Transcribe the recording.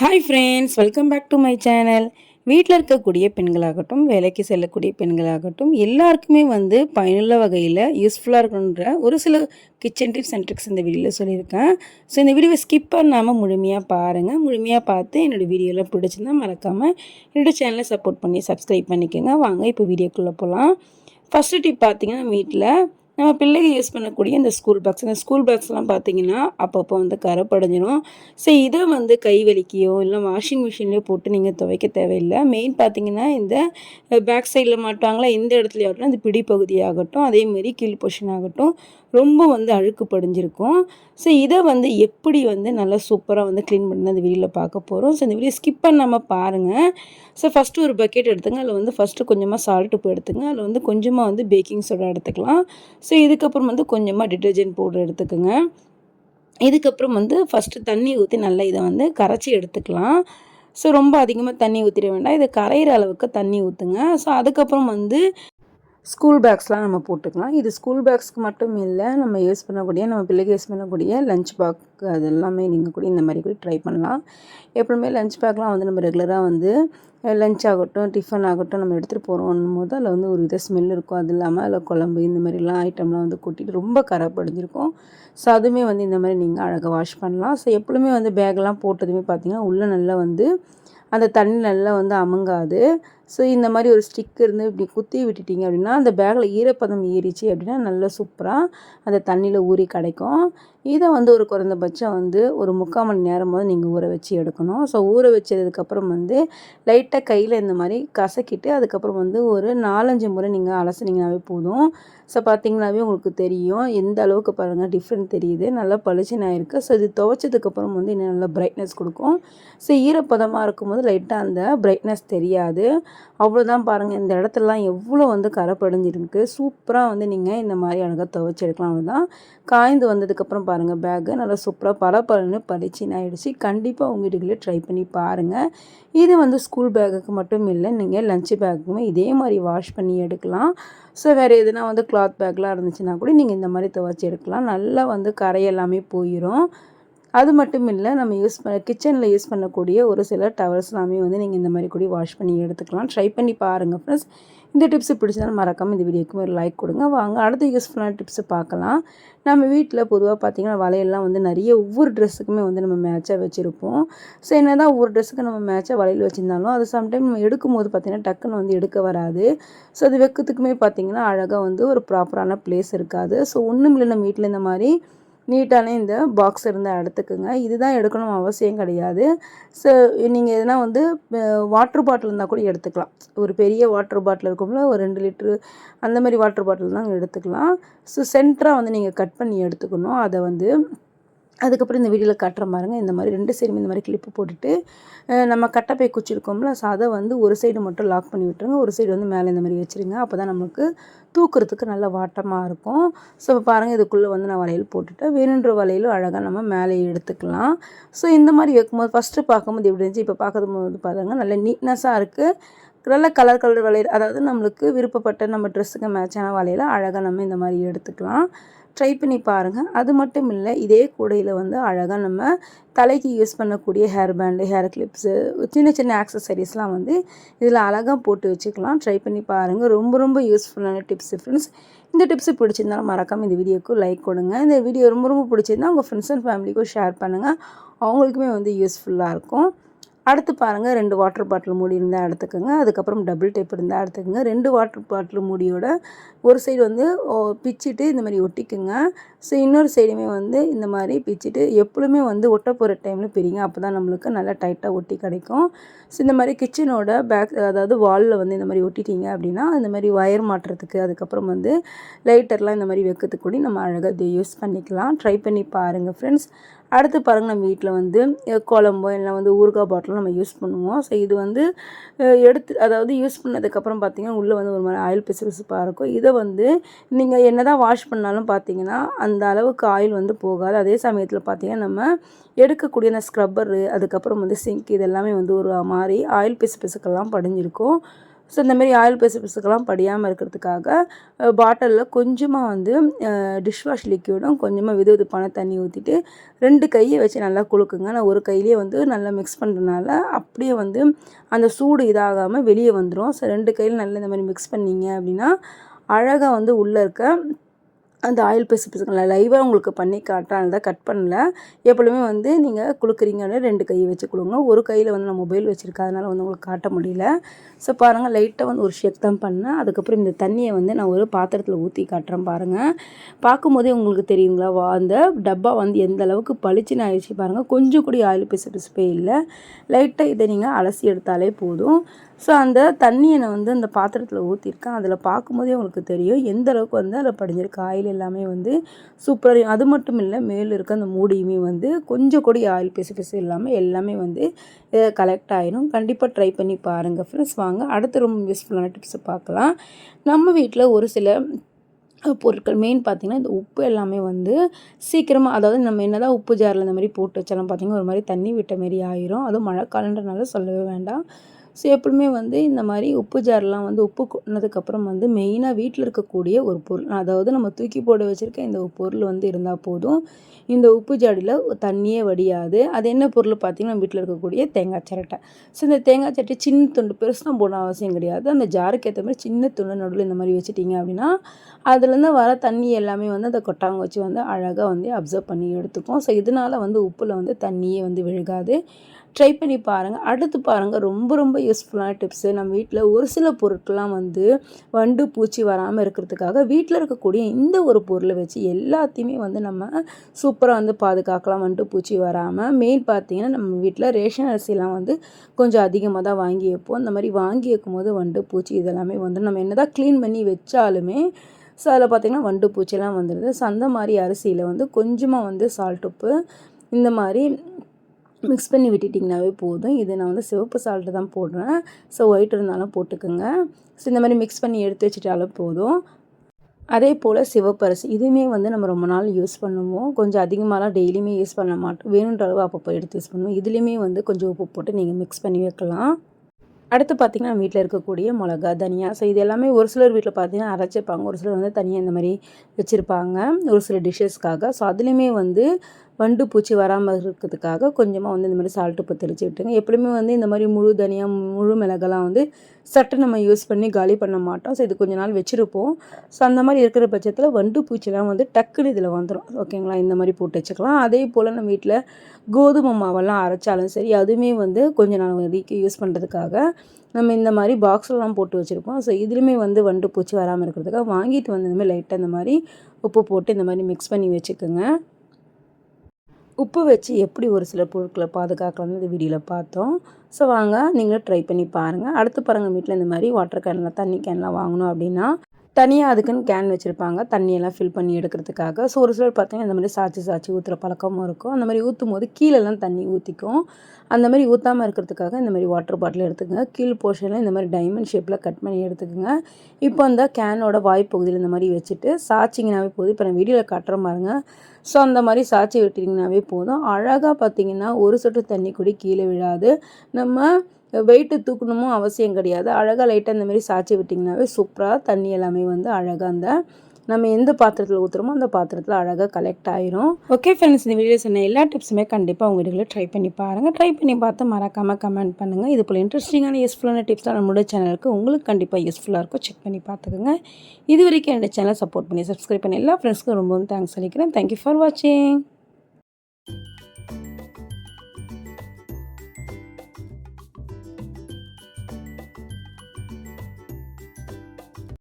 Hi friends welcome back to my channel வீட்டில் இருக்கக்கூடிய பெண்களாகட்டும் வேலைக்கு செல்லக்கூடிய பெண்களாகட்டும் எல்லாருக்குமே வந்து பயனுள்ள வகையில் யூஸ்ஃபுல்லாக இருக்கணுன்ற ஒரு சில கிச்சன் டிப்ஸ் அண்ட் ட்ரிக்ஸ் இந்த வீடியோவில் சொல்லியிருக்கேன். ஸோ இந்த வீடியோவை ஸ்கிப் பண்ணாமல் முழுமையாக பாருங்கள் முழுமையாக பார்த்து என்னோடய வீடியோவில் பிடிச்சிருந்தா மறக்காமல் என்னோடய சேனலை சப்போர்ட் பண்ணி சப்ஸ்கிரைப் பண்ணிக்கோங்க. வாங்க இப்போ வீடியோக்குள்ளே போகலாம் ஃபஸ்ட்டு டிப் பார்த்தீங்கன்னா வீட்டில் நம்ம பிள்ளைங்க யூஸ் பண்ணக்கூடிய இந்த ஸ்கூல் பேக்ஸ் இந்த ஸ்கூல் பேக்ஸ்லாம் பார்த்தீங்கன்னா அப்பப்போ வந்து கரப்படைஞ்சிடும் ஸோ இதை வந்து கை வலிக்கையோ இல்லை வாஷிங் மிஷின்லேயோ போட்டு நீங்கள் துவைக்க தேவையில்லை. மெயின் பார்த்தீங்கன்னா இந்த பேக் சைடில் மாட்டாங்களா இந்த இடத்துலையாகட்டும் அந்த பிடி பகுதியாகட்டும் அதேமாரி கீழ் பொஷன் ஆகட்டும். ரொம்ப வந்து அழுக்கு படிஞ்சிருக்கும். ஸோ இதை வந்து எப்படி வந்து நல்லா சூப்பராக வந்து க்ளீன் பண்ணி அந்த வீடியோவில் பார்க்க போகிறோம் ஸோ இந்த வீடியோ ஸ்கிப் பண்ணாமல் பாருங்கள் ஸோ ஃபஸ்ட்டு ஒரு பக்கெட் எடுத்துங்க. அதில் வந்து ஃபஸ்ட்டு கொஞ்சமாக சால்ட் உப்பு எடுத்துங்க. அதில் வந்து கொஞ்சமாக வந்து பேக்கிங் சோடா எடுத்துக்கலாம். ஸோ இதுக்கப்புறம் வந்து கொஞ்சமாக டிட்டர்ஜென்ட் பவுடர் எடுத்துக்கோங்க. இதுக்கப்புறம் வந்து ஃபஸ்ட்டு தண்ணி ஊற்றி நல்லா இதை வந்து கரைச்சி எடுத்துக்கலாம். ஸோ ரொம்ப அதிகமாக தண்ணி ஊற்றிட வேண்டாம். இதை கரையிற அளவுக்கு தண்ணி ஊற்றுங்க ஸோ அதுக்கப்புறம் வந்து ஸ்கூல் பேக்ஸ்லாம் நம்ம போட்டுக்கலாம். இது ஸ்கூல் பேக்ஸ்க்கு மட்டும் இல்லை நம்ம யூஸ் பண்ணக்கூடிய நம்ம பிள்ளைக்கு யூஸ் பண்ணக்கூடிய லஞ்ச் பேக் அது எல்லாமே நீங்கள் கூட இந்த மாதிரி கூட ட்ரை பண்ணலாம். எப்பவுமே லஞ்ச் பேக்லாம் வந்து நம்ம ரெகுலராக வந்து லஞ்ச் ஆகட்டும் டிஃபன் ஆகட்டும் நம்ம எடுத்துகிட்டு போகிறோம் போது அதில் வந்து ஒரு வித ஸ்மெல் இருக்கும். அது இல்லாமல் அதில் குழம்பு இந்த மாதிரிலாம் ஐட்டம்லாம் வந்து கொட்டிட்டு ரொம்ப கரப்படைஞ்சிருக்கும். ஸோ அதுவுமே வந்து இந்த மாதிரி நீங்கள் அழகாக வாஷ் பண்ணலாம். ஸோ எப்பவுமே வந்து பேக்லாம் போட்டதுமே பார்த்திங்கன்னா உள்ளே நல்லா வந்து அந்த தண்ணி நல்லா வந்து அமுங்காது. ஸோ இந்த மாதிரி ஒரு ஸ்டிக் இருந்து இப்படி குத்தி விட்டுட்டிங்க அப்படின்னா அந்த பேக்கில் ஈரப்பதம் ஏறிச்சு அப்படின்னா நல்லா சூப்பராக அந்த தண்ணியில் ஊறி கிடைக்கும். இதை வந்து ஒரு குறைந்தபட்சம் வந்து ஒரு முக்கால் மணி நேரம் போது நீங்கள் ஊற வச்சு எடுக்கணும். ஸோ ஊற வச்சதுக்கப்புறம் வந்து லைட்டாக கையில் இந்த மாதிரி கசக்கிட்டு அதுக்கப்புறம் வந்து ஒரு நாலஞ்சு முறை நீங்கள் அலசினீங்கனாவே போதும். ஸோ பார்த்தீங்கன்னாவே உங்களுக்கு தெரியும். எந்த அளவுக்கு பாருங்கள் டிஃப்ரெண்ட் தெரியுது. நல்லா பளிச்சுன்னு ஆயிருக்கு. ஸோ இது துவைச்சதுக்கப்புறம் வந்து இன்னும் நல்லா பிரைட்னஸ் கொடுக்கும். ஸோ ஈரப்பதமாக இருக்கும்போது லைட்டாக அந்த பிரைட்னஸ் தெரியாது. அவ்வளோதான் பாருங்கள் இந்த இடத்துலலாம் எவ்வளோ வந்து கரை படிஞ்சிருக்கு. சூப்பராக வந்து நீங்கள் இந்த மாதிரி அழகாக துவைச்சி எடுக்கலாம் அவ்வளோதான் காய்ந்து வந்ததுக்கப்புறம் பாருங்கள் பேக்கு நல்லா சூப்பராக பல பலன்னு பளிச்சின்னு ஆகிடுச்சு கண்டிப்பாக உங்கள் வீட்டுக்குள்ளே ட்ரை பண்ணி பாருங்கள் இது வந்து ஸ்கூல் பேக்குக்கு மட்டும் இல்லை நீங்கள் லஞ்சு பேக்குமே இதே மாதிரி வாஷ் பண்ணி எடுக்கலாம். ஸோ வேறு எதுனா வந்து கிளாத் பேக்லாம் இருந்துச்சுன்னா கூட நீங்கள் இந்த மாதிரி துவைச்சி எடுக்கலாம். நல்லா வந்து கரை எல்லாமே போயிடும் அது மட்டும் இல்லை நம்ம யூஸ் பண்ண கிச்சனில் யூஸ் பண்ணக்கூடிய ஒரு சில டவல்ஸ் எல்லாமே வந்து நீங்கள் இந்த மாதிரி கூட வாஷ் பண்ணி எடுத்துக்கலாம். ட்ரை பண்ணி பாருங்கள் ஃப்ரெண்ட்ஸ் இந்த டிப்ஸு பிடிச்சதாலும் மறக்காமல் இந்த வீடியோக்கு ஒரு லைக் கொடுங்க. வாங்க அடுத்த யூஸ்ஃபுல்லான டிப்ஸை பார்க்கலாம். நம்ம வீட்டில் பொதுவாக பார்த்திங்கன்னா வளையல்லாம் வந்து நிறைய ஒவ்வொரு ட்ரெஸ்ஸுக்குமே வந்து நம்ம மேட்சாக வச்சுருப்போம். ஸோ என்ன தான் ஒவ்வொரு ட்ரெஸ்ஸுக்கு நம்ம மேட்சாக வளையல் வச்சுருந்தாலும் அது சம்டைம் நம்ம எடுக்கும் போது பார்த்திங்கன்னா டக்குன்னு வந்து எடுக்க வராது. ஸோ அது வைக்கிறதுக்குமே பார்த்திங்கன்னா அழகாக வந்து ஒரு ப்ராப்பரான பிளேஸ் இருக்காது. ஸோ ஒன்றும் இல்லை நம்ம வீட்டில் இந்த மாதிரி நீட்டான இந்த பாக்ஸ் இருந்தால் எடுத்துக்கோங்க. இதுதான் எடுக்கணும் அவசியம் கிடையாது. ஸோ நீங்கள் எதனா வந்து வாட்ரு பாட்டில் இருந்தால் கூட எடுத்துக்கலாம். ஒரு பெரிய வாட்ரு பாட்டில் இருக்கும்ல ஒரு ரெண்டு லிட்ரு அந்த மாதிரி வாட்ரு பாட்டில் தான் எடுத்துக்கலாம். ஸோ சென்டராக வந்து நீங்கள் கட் பண்ணி எடுத்துக்கணும். அதை வந்து அதுக்கப்புறம் இந்த வீடியோவில் கட்டுற பாருங்க. இந்த மாதிரி ரெண்டு சைடும் இந்த மாதிரி கிளிப்பு போட்டுட்டு நம்ம கட்டப்பை குச்சிருக்கோம்ல ஸோ அதை வந்து ஒரு சைடு மட்டும் லாக் பண்ணி விட்டுருங்க. ஒரு சைடு வந்து மேலே இந்த மாதிரி வச்சுருங்க. அப்போ தான் நமக்கு தூக்குறதுக்கு நல்ல வாட்டமாக இருக்கும். ஸோ இப்போ பாருங்கள் இதுக்குள்ளே வந்து நான் வளையல் போட்டுட்டேன் வேணுன்ற வளையலும் அழகாக நம்ம மேலே எடுத்துக்கலாம். ஸோ இந்த மாதிரி வைக்கும்போது ஃபஸ்ட்டு பார்க்கும்போது எப்படி இருந்துச்சு? இப்போ பார்க்கும்போது பாருங்க நல்ல நீட்னஸாக இருக்குது நல்ல கலர் கலர் வளையல் அதாவது நம்மளுக்கு விருப்பப்பட்ட நம்ம ட்ரெஸ்ஸுக்கு மேட்சான வளையலை அழகாக நம்ம இந்த மாதிரி எடுத்துக்கலாம். ட்ரை பண்ணி பாருங்கள் அது மட்டும் இல்லை இதே கூடையில் வந்து அழகாக நம்ம தலைக்கு யூஸ் பண்ணக்கூடிய ஹேர் பேண்டு ஹேர் கிளிப்ஸு சின்ன சின்ன ஆக்சசரிஸ்லாம் வந்து இதில் அழகாக போட்டு வச்சுக்கலாம். ட்ரை பண்ணி பாருங்கள் ரொம்ப ரொம்ப யூஸ்ஃபுல்லான டிப்ஸ் ஃப்ரெண்ட்ஸ் இந்த டிப்ஸு பிடிச்சிருந்தாலும் மறக்காமல் இந்த வீடியோக்கு லைக் கொடுங்க. இந்த வீடியோ ரொம்ப ரொம்ப பிடிச்சிருந்தா உங்கள் ஃப்ரெண்ட்ஸ் அண்ட் ஃபேமிலிக்கும் ஷேர் பண்ணுங்கள் அவங்களுக்குமே வந்து யூஸ்ஃபுல்லாக இருக்கும். அடுத்து பாருங்கள் ரெண்டு வாட்டர் பாட்டில் மூடி இருந்தால் எடுத்துக்கோங்க. அதுக்கப்புறம் டபுள் டேப் இருந்தால் எடுத்துக்கோங்க. ரெண்டு வாட்டர் பாட்டில் மூடியோட ஒரு சைடு வந்து பிச்சுட்டு இந்த மாதிரி ஒட்டிக்குங்க. ஸோ இன்னொரு சைடுமே வந்து இந்த மாதிரி பிச்சுட்டு எப்பொழுதுமே வந்து ஒட்ட போகிற டைமில் பிரிங்க. அப்போ தான் நம்மளுக்கு நல்லா டைட்டாக ஒட்டி கிடைக்கும். ஸோ இந்த மாதிரி கிச்சனோட பேக் அதாவது வாலில் வந்து இந்த மாதிரி ஒட்டிட்டீங்க அப்படின்னா இந்த மாதிரி ஒயர் மாட்டுறதுக்கு அதுக்கப்புறம் வந்து லைட்டர்லாம் இந்த மாதிரி வைக்கிறதுக்கு கூட நம்ம அழகாக இதை யூஸ் பண்ணிக்கலாம். ட்ரை பண்ணி பாருங்கள் ஃப்ரெண்ட்ஸ் அடுத்து பாருங்கள் நம்ம வீட்டில் வந்து குழம்போ இல்லை வந்து ஊறுகாய் பாட்டிலும் நம்ம யூஸ் பண்ணுவோம். ஸோ இது வந்து எடுத்து அதாவது யூஸ் பண்ணதுக்கப்புறம் பார்த்திங்கன்னா உள்ளே வந்து ஒரு மாதிரி ஆயில் பிசு பிசுப்பாக இருக்கும். இதை வந்து நீங்கள் என்ன தான் வாஷ் பண்ணாலும் பார்த்தீங்கன்னா அந்த அளவுக்கு ஆயில் வந்து போகாது. அதே சமயத்தில் பார்த்திங்கன்னா நம்ம எடுக்கக்கூடிய அந்த ஸ்க்ரப்பரு அதுக்கப்புறம் வந்து சிங்க் இது எல்லாமே வந்து ஒரு மாதிரி ஆயில் பிசு பிசுக்கெல்லாம் படிஞ்சிருக்கும். ஸோ இந்த மாதிரி ஆயில் பிசு பிசுக்கெல்லாம் படியாமல் இருக்கிறதுக்காக பாட்டிலில் கொஞ்சமாக வந்து டிஷ் வாஷ் லிக்யூடும் கொஞ்சமாக விது விதப்பான தண்ணி ஊற்றிட்டு ரெண்டு கையை வச்சு நல்லா குலுக்குங்க. நான் ஒரு கையிலேயே வந்து நல்லா மிக்ஸ் பண்ணுறதுனால அப்படியே வந்து அந்த சூடு இதாகாமல் வெளியே வந்துடும் ஸோ ரெண்டு கையில் நல்லா இந்த மாதிரி மிக்ஸ் பண்ணிங்க அப்படின்னா அழகாக வந்து உள்ளே இருக்க அந்த ஆயில் பிசு பிசுங்களை லைவாக உங்களுக்கு பண்ணி காட்டுறேன். தான் கட் பண்ணல. எப்பொழுதுமே வந்து நீங்கள் குளுக்குறீங்கன்னு ரெண்டு கையை வச்சு கொடுங்க ஒரு கையில் வந்து நான் மொபைல் வச்சுருக்கேன். அதனால் வந்து உங்களுக்கு காட்ட முடியல. ஸோ பாருங்கள் லைட்டாக வந்து ஒரு ஷேக் தான் பண்ணேன். அதுக்கப்புறம் இந்த தண்ணியை வந்து நான் ஒரு பாத்திரத்தில் ஊற்றி காட்டுறேன் பாருங்கள் பார்க்கும்போதே உங்களுக்கு தெரியுங்களா? வா அந்த டப்பா வந்து எந்த அளவுக்கு பளிச்சுன்னு ஆயிடுச்சு பாருங்கள் கொஞ்சம் கூட ஆயில் பிசு பிசுப்பே இல்லை. லைட்டாக இதை நீங்கள் அலசி எடுத்தாலே போதும். ஸோ அந்த தண்ணியை நான் வந்து அந்த பாத்திரத்தில் ஊற்றிருக்கேன் அதில் பார்க்கும்போதே உங்களுக்கு தெரியும். எந்த அளவுக்கு வந்து அதில் படிஞ்சிருக்கு. ஆயில் எல்லாமே வந்து சூப்பராக அது மட்டும் இல்லை மேலே இருக்க அந்த மூடியுமே வந்து கொஞ்சம் கூட ஆயில் பிசு பிசு இல்லாமல் எல்லாமே வந்து கலெக்ட் ஆகிடும் கண்டிப்பாக ட்ரை பண்ணி பாருங்கள் ஃப்ரெண்ட்ஸ் வாங்க அடுத்து ரொம்ப யூஸ்ஃபுல்லான டிப்ஸை பார்க்கலாம். நம்ம வீட்டில் ஒரு சில பொருட்கள் மெயின் பார்த்திங்கன்னா இந்த உப்பு எல்லாமே வந்து சீக்கிரமாக அதாவது நம்ம என்ன தான் உப்பு ஜாரில் இந்த மாதிரி போட்டு வச்சாலும் பார்த்திங்கன்னா ஒரு மாதிரி தண்ணி விட்ட மாரி ஆயிரும். அதுவும் மழை காலன்றனால சொல்லவே வேண்டாம். ஸோ எப்பவுமே வந்து இந்த மாதிரி உப்பு ஜார்லாம் வந்து உப்பு கொட்டினதுக்கப்புறம் வந்து மெயினாக வீட்டில் இருக்கக்கூடிய ஒரு பொருள் அதாவது நம்ம தூக்கி போட வச்சுருக்க இந்த பொருள் வந்து இருந்தால் போதும். இந்த உப்பு ஜாடியில் தண்ணியே வடியாது. அது என்ன பொருள் பார்த்திங்கன்னா நம்ம வீட்டில் இருக்கக்கூடிய தேங்காய் சிரட்டை. ஸோ இந்த தேங்காய் சரட்டை சின்ன துண்டு பெருசாக போடணும் அவசியம் கிடையாது. அந்த ஜாருக்கு ஏற்ற மாதிரி சின்ன துண்டு நடுவில் இந்த மாதிரி வச்சுட்டிங்க அப்படின்னா அதுலேருந்து வர தண்ணி எல்லாமே வந்து அந்த கொட்டாங்க வச்சு வந்து அழகாக வந்து அப்சர்வ் பண்ணி எடுத்துக்கும். ஸோ இதனால் வந்து உப்பில் வந்து தண்ணியே வந்து விழுகாது. ட்ரை பண்ணி பாருங்கள் அடுத்து பாருங்கள் ரொம்ப ரொம்ப யூஸ்ஃபுல்லான டிப்ஸு நம்ம வீட்டில் ஒரு சில பொருட்கள்லாம் வந்து வண்டு பூச்சி வராமல் இருக்கிறதுக்காக வீட்டில் இருக்கக்கூடிய இந்த ஒரு பொருளை வச்சு எல்லாத்தையுமே வந்து நம்ம சூப்பராக வந்து பாதுகாக்கலாம். வண்டு பூச்சி வராமல் மெயின் பார்த்தீங்கன்னா நம்ம வீட்டில் ரேஷன் அரிசிலாம் வந்து கொஞ்சம் அதிகமாக தான் வாங்கி வைப்போம். இந்த மாதிரி வாங்கி வைக்கும்போது வண்டு பூச்சி இதெல்லாமே வந்து நம்ம என்ன தான் க்ளீன் பண்ணி வச்சாலுமே ஸோ அதில் பார்த்திங்கன்னா வண்டு பூச்சிலாம் வந்துடுது. ஸோ அந்த மாதிரி அரிசியில் வந்து கொஞ்சமாக வந்து சால்ட் உப்பு இந்த மாதிரி மிக்ஸ் பண்ணி விட்டுட்டிங்கனாவே போதும். இது நான் வந்து சிவப்பு சால்ட்டு தான் போடுறேன். ஸோ ஒயிட் இருந்தாலும் போட்டுக்கோங்க. ஸோ இந்த மாதிரி மிக்ஸ் பண்ணி எடுத்து வச்சுட்டாலும் போதும். அதே போல் சிவப்பரிசி இதுவுமே வந்து நம்ம ரொம்ப நாள் யூஸ் பண்ணுவோம். கொஞ்சம் அதிகமாகலாம் டெய்லியுமே யூஸ் பண்ண மாட்டோம். வேணுன்ற அளவு அப்பப்போ எடுத்து யூஸ் பண்ணுவோம். இதுலேயுமே வந்து கொஞ்சம் உப்பு போட்டு நீங்கள் மிக்ஸ் பண்ணி வைக்கலாம். அடுத்து பார்த்திங்கன்னா வீட்டில் இருக்கக்கூடிய மிளகா தனியா. ஸோ இது எல்லாமே ஒரு சிலர் வீட்டில் பார்த்திங்கன்னா அரைச்சிருப்பாங்க. ஒரு சிலர் வந்து தனியாக இந்த மாதிரி வச்சுருப்பாங்க. ஒரு சில டிஷ்ஷஸ்க்காக ஸோ அதுலேயுமே வந்து வண்டு பூச்சி வராமல் இருக்கிறதுக்காக கொஞ்சமாக வந்து இந்த மாதிரி சால்ட் உப்பு தெளித்து விட்டுங்க எப்படியுமே வந்து இந்த மாதிரி முழு தனியாக முழு மிளகெல்லாம் வந்து சட்டை நம்ம யூஸ் பண்ணி காலி பண்ண மாட்டோம். ஸோ இது கொஞ்ச நாள் வச்சுருப்போம். ஸோ அந்த மாதிரி இருக்கிற பட்சத்தில் வண்டு பூச்சிலாம் வந்து டக்குன்னு இதில் வந்துடும் ஓகேங்களா இந்த மாதிரி போட்டு வச்சுக்கலாம். அதே போல் நம்ம வீட்டில் கோதுமை மாவெல்லாம் அரைச்சாலும் சரி அதுவுமே வந்து கொஞ்ச நாள் வரைக்கும் யூஸ் பண்ணுறதுக்காக நம்ம இந்த மாதிரி பாக்ஸ்லாம் போட்டு வச்சுருப்போம். ஸோ இதுலேயுமே வந்து வண்டு பூச்சி வராமல் இருக்கிறதுக்காக வாங்கிட்டு வந்து இந்த மாதிரி லைட்டாக இந்த மாதிரி உப்பு போட்டு இந்த மாதிரி மிக்ஸ் பண்ணி வச்சுக்கோங்க. உப்பு வச்சு எப்படி ஒரு சில பொருட்களை பாதுகாக்கலாம்னு இந்த வீடியோவில் பார்த்தோம். ஸோ வாங்க நீங்களும் ட்ரை பண்ணி பாருங்கள் அடுத்து பாருங்கள் வீட்டில் இந்த மாதிரி வாட்டர் கேனில் தண்ணி கேன்லாம் வாங்கணும் அப்படின்னா தனியாக அதுக்குன்னு கேன் வச்சுருப்பாங்க. தண்ணியெல்லாம் ஃபில் பண்ணி எடுக்கிறதுக்காக. ஸோ ஒரு சிலர் பார்த்தீங்கன்னா இந்த மாதிரி சாச்சி சாச்சி ஊற்றுற பழக்கமும் இருக்கும். அந்த மாதிரி ஊற்றும் போது கீழெல்லாம் தண்ணி ஊற்றிக்கும் அந்த மாதிரி ஊற்றாமல் இருக்கிறதுக்காக இந்த மாதிரி வாட்டர் பாட்டில் எடுத்துக்கோங்க. கீழ் போர்ஷனில் இந்த மாதிரி டைமண்ட் ஷேப்பில் கட் பண்ணி எடுத்துக்கோங்க. இப்போ அந்த கேனோட வாய்ப்பகுதியில் இந்த மாதிரி வச்சுட்டு சாச்சிங்கனாவே போதும். இப்போ நான் வீடியோவில் காட்டுற பாருங்க. ஸோ அந்த மாதிரி சாச்சி விட்டிங்கனாவே போதும். அழகாக பார்த்தீங்கன்னா ஒரு சொட்டு தண்ணி கூட கீழே விழாது. நம்ம வெயிட்டு தூக்கணுமும் அவசியம் கிடையாது. அழகாக லைட்டாக இந்த மாதிரி சாச்சி விட்டிங்கனாவே சூப்பராக தண்ணி எல்லாமே வந்து அழகாக அந்த நம்ம எந்த பாத்திரத்தில் ஊற்றுறோமோ அந்த பாத்திரத்தில் அழகாக கலெக்ட் ஆயிரும். ஓகே ஃப்ரெண்ட்ஸ் இந்த வீடியோ சொன்ன எல்லா டிப்ஸுமே கண்டிப்பாக உங்கள் வீடுகளில் ட்ரை பண்ணி பாருங்கள் ட்ரை பண்ணி பார்த்து மறக்காமல் கமெண்ட் பண்ணுங்கள் இது போல் இன்ட்ரெஸ்டிங்கான யூஸ்ஃபுல்லான டிப்ஸ்லாம் நம்மளோட சேனலுக்கு உங்களுக்கு கண்டிப்பாக யூஸ்ஃபுல்லாக இருக்கும். செக் பண்ணி பார்த்துக்கோங்க. இது வரைக்கும் என்னோட சேனலை சப்போர்ட் பண்ணி சப்ஸ்கிரைப் பண்ணி எல்லா ஃப்ரெண்ட்ஸ்க்கும் ரொம்பவும் தேங்க்ஸ் அளிக்கிறேன். தேங்க்யூ ஃபார் வாட்சிங்